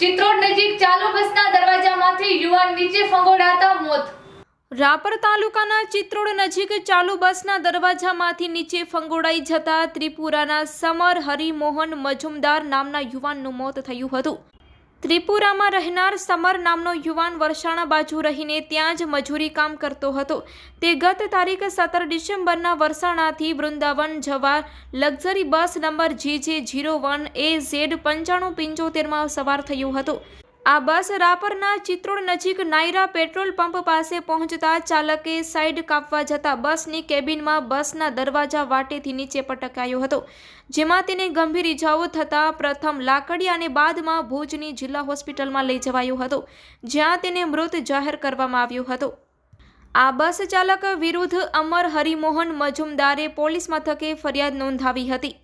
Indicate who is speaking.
Speaker 1: ચિત્રોડ નજીક ચાલુ બસના દરવાજામાંથી યુવાન નીચે ફંગોડાતા મોત. રાપર તાલુકાના ચિત્રોડ નજીક ચાલુ બસના દરવાજામાંથી નીચે ફંગોળાઈ જતા ત્રિપુરાના સમર હરિમોહન મજુમદાર નામના યુવાનનું મોત થયું હતું. ત્રિપુરામાં રહેનાર સમર નામનો યુવાન વરસાણા બાજુ રહીને ત્યાં જ મજૂરી કામ કરતો હતો. તે ગત તારીખ સત્તર ડિસેમ્બરના વરસાણાથી વૃંદાવન જવા લક્ઝરી બસ નંબર જી જે જીરો વન એ ઝેડ પંચાણું પંચોતેરમાં સવાર થયો હતો. આ બસ રાપરના ચિત્રોડ નજીક નાયરા પેટ્રોલ પંપ પાસે પહોંચતા ચાલકે સાઈડ કાપવા જતાં બસની કેબિનમાં બસના દરવાજા વાટેથી નીચે પટકાયો હતો, જેમાં તેને ગંભીર ઇજાઓ થતાં પ્રથમ લાકડી અને બાદમાં ભુજની જિલ્લા હોસ્પિટલમાં લઈ જવાયો હતો, જ્યાં તેને મૃત જાહેર કરવામાં આવ્યો હતો. આ બસ ચાલક વિરુદ્ધ અમર હરિમોહન મજુમદારે પોલીસ મથકે ફરિયાદ નોંધાવી હતી.